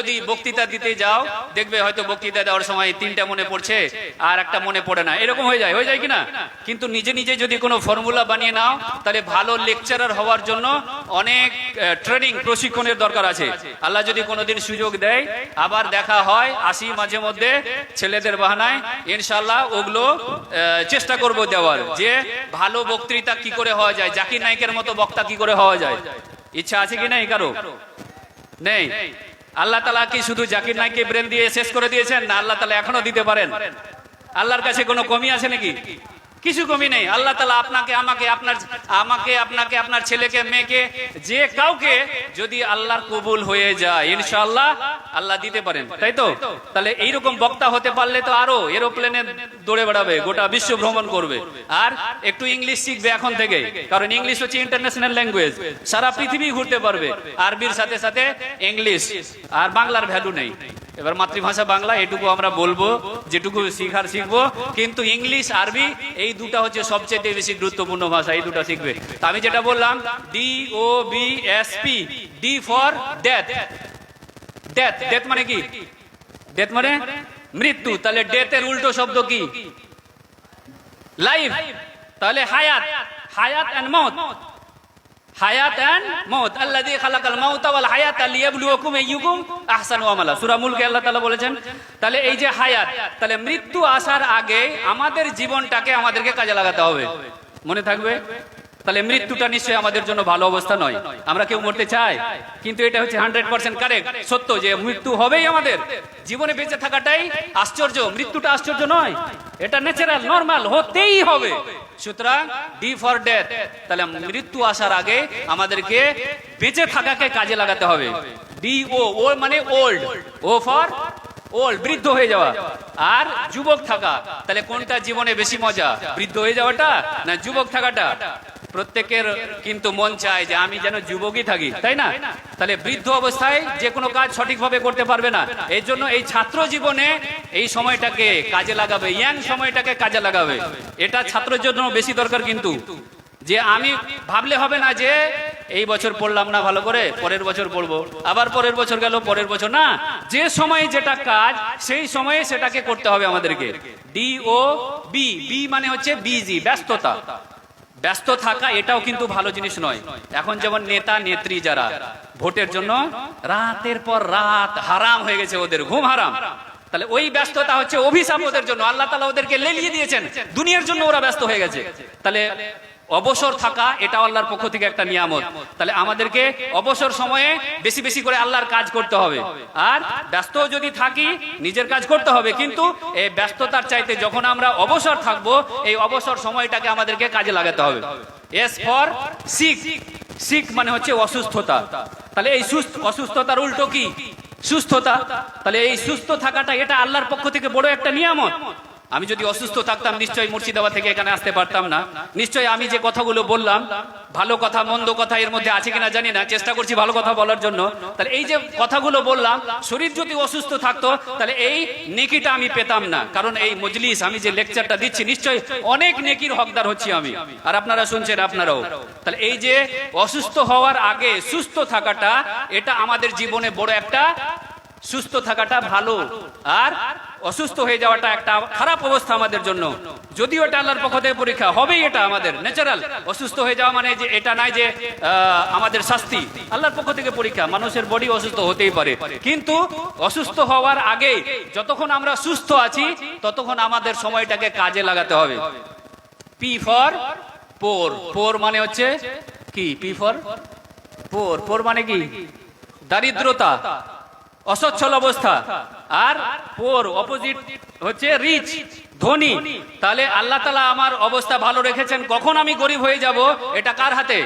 যদি বক্তৃতা দিতে যাও, দেখবে হয়তো বক্তৃতা দেওয়ার সময় তিনটা মনে পড়ছে আর একটা মনে পড়ে না। এরকম হয়ে যায় হয়ে যায় কিনা? কিন্তু নিজে নিজে যদি কোনো ফর্মুলা বানিয়ে নাও, তাহলে ভালো লেকচারার হওয়ার জন্য অনেক ট্রেনিং, প্রশিক্ষণের দরকার আছে। আল্লাহ যদি কোনোদিন সুযোগ দেয়, আবার দেখা হয় আসি মাঝে মধ্যে ছেলেদের বাহানায় ইনশাল্লাহ ওগুলো চেষ্টা করব দেওয়ার যে ভালো বক্তৃতা কি করে হওয়া যায়, জাকির নায়কের মতো বক্তা কি করে হওয়া যায়? ইচ্ছা আছে কি নাই কারও? নেই? আল্লাহ তালা কি শুধু জাকির নাইকে ব্রেন দিয়ে শেষ করে দিয়েছেন? না, আল্লাহ তালা এখনও দিতে পারেন। আল্লাহর কাছে কোনো কমি আছে নাকি? কিছু কমি নেই। আল্লাহ তালা আপনাকে, আমাকে, আপনার, আমাকে, আপনাকে, আপনার ছেলেকে, মেয়েকে, যে কাউকে যদি আল্লাহর কবুল হয়ে যায়, ইনশাআল্লাহ আল্লাহ দিতে পারেন। তাই তো? তাহলে এইরকম বক্তা হতে পারলে তো আরও এরোপ্লেনে দৌড়ে বেড়াবে, গোটা বিশ্ব ভ্রমণ করবে। আর একটু ইংলিশ শিখবে এখন থেকে কারণ ইংলিশ হচ্ছে ইন্টারন্যাশনাল ল্যাঙ্গুয়েজ, সারা পৃথিবী ঘুরতে পারবে। আরবির সাথে সাথে ইংলিশ, আর বাংলার ভ্যালু নেই। এবার মাতৃভাষা বাংলা, এটুকু আমরা বলব, যেটুকু শিখার শিখব। কিন্তু ইংলিশ, আরবি, এই দুটা হচ্ছে সবচেয়ে বেশি গুরুত্বপূর্ণ ভাষা, এই দুটো শিখবে। তা আমি যেটা বললাম D O B S P D for death death death মানে কি? ডেথ মানে মৃত্যু। তাহলে ডেথের উল্টো শব্দ কি? লাইফ তাহলে হায়াত। হায়াত এন্ড মত হায়াত এন্ড মৌত দিয়ে খালাকাল মাউতা ওয়াল হুকুম লিয়াবলুয়াকুম আইয়ুকুম আহসান ওয়ামালা সুরা মুলকে আল্লাহ তালা বলেছেন, তাহলে এই যে হায়াত, তাহলে মৃত্যু আসার আগে আমাদের জীবনটাকে আমাদেরকে কাজে লাগাতে হবে। মনে থাকবে? তাহলে মৃত্যুটা নিশ্চয়ই আমাদের জন্য ভালো অবস্থা নয়। আমরা কেউ মরতে চাই, কিন্তু এটা হচ্ছে হান্ড্রেড পার্সেন্ট কারেক্ট সত্য যে মৃত্যু হবেই আমাদের। জীবনে বেঁচে থাকাটাই আশ্চর্য, মৃত্যুটা আশ্চর্য নয়। এটা ন্যাচারাল নর্মাল হতেই হবে। সুতরাং ডি ফর ডেথ তাহলে মৃত্যু আসার আগে আমাদেরকে বেঁচে থাকাকে কাজে লাগাতে হবে। ডি ও ও মানে ওল্ড ও ফর ওল্ড বৃদ্ধ হয়ে যাওয়া। আর যুবক থাকা। তাহলে কোনটা জীবনে বেশি মজা? বৃদ্ধ হয়ে যাওয়াটা না যুবক থাকাটা? প্রত্যেকের কিন্তু মন চায় যে আমি যেন যুবকই থাকি, তাই না? তাহলে বৃদ্ধ অবস্থায় যে কোনো কাজ সঠিকভাবে করতে পারবে না। এই জন্য এই ছাত্র জীবনে এই সময়টাকে কাজে লাগাবে, ইয়াং সময়টাকে কাজে লাগাবে। এটা ছাত্রের জন্য বেশি দরকার কিন্তু। যে আমি ভাবলে হবে না যে এই বছর পড়লাম না ভালো করে, পরের বছর পড়ব। আবার পরের বছর গেল, পরের বছর না। যে সময়ে যেটা কাজ, সেই সময়ে সেটাকে করতে হবে আমাদেরকে। ডি ও বি বি মানে হচ্ছে বিজি ব্যস্ততা। ব্যস্ত থাকা এটাও কিন্তু ভালো জিনিস নয়। এখন যেমন নেতা, নেত্রী যারা, ভোটের জন্য রাতের পর রাত হারাম হয়ে গেছে ওদের, ঘুম হারাম। তাহলে ওই ব্যস্ততা হচ্ছে অভিশাপ ওদের জন্য। আল্লাহ তালা ওদেরকে লেলিয়ে দিয়েছেন। দুনিয়ার জন্য ওরা ব্যস্ত হয়ে গেছে। তাহলে অবসর থাকা এটা আল্লাহর পক্ষ থেকে একটা নিয়ামত। তাহলে আমাদেরকে অবসর সময়ে বেশি বেশি করে আল্লাহর কাজ করতে হবে। আর ব্যস্ত যদি থাকি, নিজের কাজ করতে হবে। কিন্তু এই ব্যস্ততার চাইতে যখন আমরা অবসর থাকব, এই অবসর সময়টাকে আমাদেরকে কাজে লাগাতে হবে। এস ফর সিক সিক মানে হচ্ছে অসুস্থতা। তাহলে এই সুস্থ অসুস্থতার উল্টো কি? সুস্থতা। তাহলে এই সুস্থ থাকাটা, এটা আল্লাহর পক্ষ থেকে বড় একটা নিয়ামত। আমি যদি অসুস্থ থাকতাম, নিশ্চয়ই মুর্শিদাবাদ থেকে এখানে আসতে পারতাম না। নিশ্চয়ই আমি যে কথাগুলো বললাম, ভালো কথা, মন্দ কথা এর মধ্যে আছে কিনা জানি না। চেষ্টা করছি ভালো কথা বলার জন্য। তাহলে এই যে কথাগুলো বললাম, শরীর যদি অসুস্থ থাকতো, তাহলে এই নেকিটা আমি পেতাম না। কারণ এই মজলিস, আমি যে লেকচারটা দিচ্ছি, নিশ্চয়ই অনেক নেকির হকদার হচ্ছি আমি। আর আপনারা শুনছেন আপনারাও। তাহলে এই যে অসুস্থ হওয়ার আগে সুস্থ থাকাটা, এটা আমাদের জীবনে বড় একটা সুস্থ থাকাটা ভালো, আর অসুস্থ হয়ে যাওয়াটা একটা খারাপ অবস্থা আমাদের জন্য। যদিও এটা আল্লাহর পক্ষ থেকে পরীক্ষা, হবেই এটা আমাদের ন্যাচারাল অসুস্থ হয়ে যাওয়া মানে যে এটা নাই যে আমাদের শাস্তি। আল্লাহর পক্ষ থেকে পরীক্ষা, মানুষের বডি অসুস্থ হতেই পারে। কিন্তু অসুস্থ হওয়ার আগে যতক্ষণ আমরা সুস্থ আছি, ততক্ষণ আমাদের সময়টাকে কাজে লাগাতে হবে। পি ফর পোর পোর মানে হচ্ছে কি? পি ফর পোর পোর মানে কি? দারিদ্রতা। অসচ্ছল অবস্থা। আর পোর অপোজিট হচ্ছে রিচ ধনী। তাহলে আল্লাহ তালা আমার অবস্থা ভালো রেখেছেন। কখন আমি গরিব হয়ে যাব, এটা কার হাতে?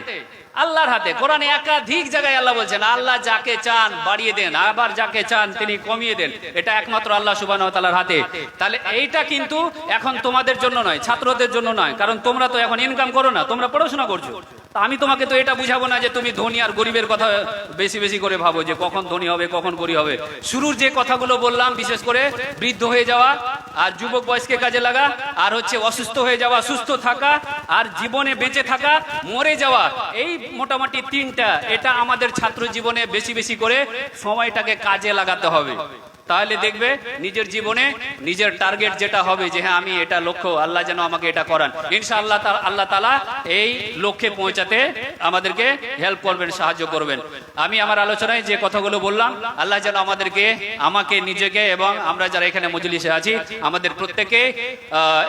আল্লাহর হাতে। কোরআনে একাধিক জায়গায় আল্লাহ বলছেন, আল্লাহ যাকে চান বাড়িয়ে দেন, আবার যাকে চান তিনি কমিয়ে দেন। এটা একমাত্র আল্লাহ সুবাহ তালার হাতে। তাহলে এইটা কিন্তু এখন তোমাদের জন্য নয়, ছাত্রদের জন্য নয়। কারণ তোমরা তো এখন ইনকাম করো না, তোমরা পড়াশোনা করছ। আমি তোমাকে তো এটা বুঝাবো না যে তুমি ধনী আর গরিবের কথা বেশি বেশি করে ভাবো যে কখন ধনী হবে, কখন গরিব হবে। শুরুর যে কথাগুলো বললাম, বিশেষ করে বৃদ্ধ হয়ে যাওয়া আর যুবক বয়সকে কাজে লাগা আর হচ্ছে অসুস্থ হয়ে যাওয়া, সুস্থ থাকা আর জীবনে বেঁচে থাকা, মরে যাওয়া, এই মোটামুটি তিনটা, এটা আমাদের ছাত্র জীবনে বেশি বেশি করে সময়টাকে কাজে লাগাতে হবে। তাহলে দেখবে নিজের জীবনে নিজের টার্গেট যেটা হবে যে হ্যাঁ আমি এটা লক্ষ্য, আল্লাহ যেন আমাকে এটা করান। ইনশাআল্লাহ তাআলা আল্লাহ তালা এই লক্ষ্যে পৌঁছাতে আমাদেরকে হেল্প করবেন, সাহায্য করবেন। আমি আমার আলোচনায় যে কথাগুলো বললাম, আল্লাহ যেন আমাদেরকে, আমাকে নিজেকে এবং আমরা যারা এখানে মজলিসে আছি, আমাদের প্রত্যেকে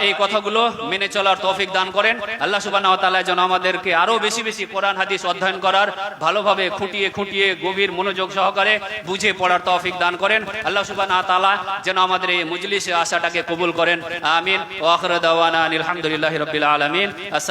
এই কথাগুলো মেনে চলার তৌফিক দান করেন। আল্লাহ তাআলা যেন আমাদেরকে আরও বেশি বেশি কোরআন, হাদিস অধ্যয়ন করার ভালোভাবে খুঁটিয়ে খুঁটিয়ে গভীর মনোযোগ সহকারে বুঝে পড়ার তৌফিক দান করেন। আল্লাহ সুবহানাহু ওয়া তাআলা যেন আমাদের এই মজলিসে আসাটাকে কবুল করেন। আমিন। ওয়া আখিরু দাওয়ানা আলহামদুলিল্লাহি রাব্বিল আলামিন।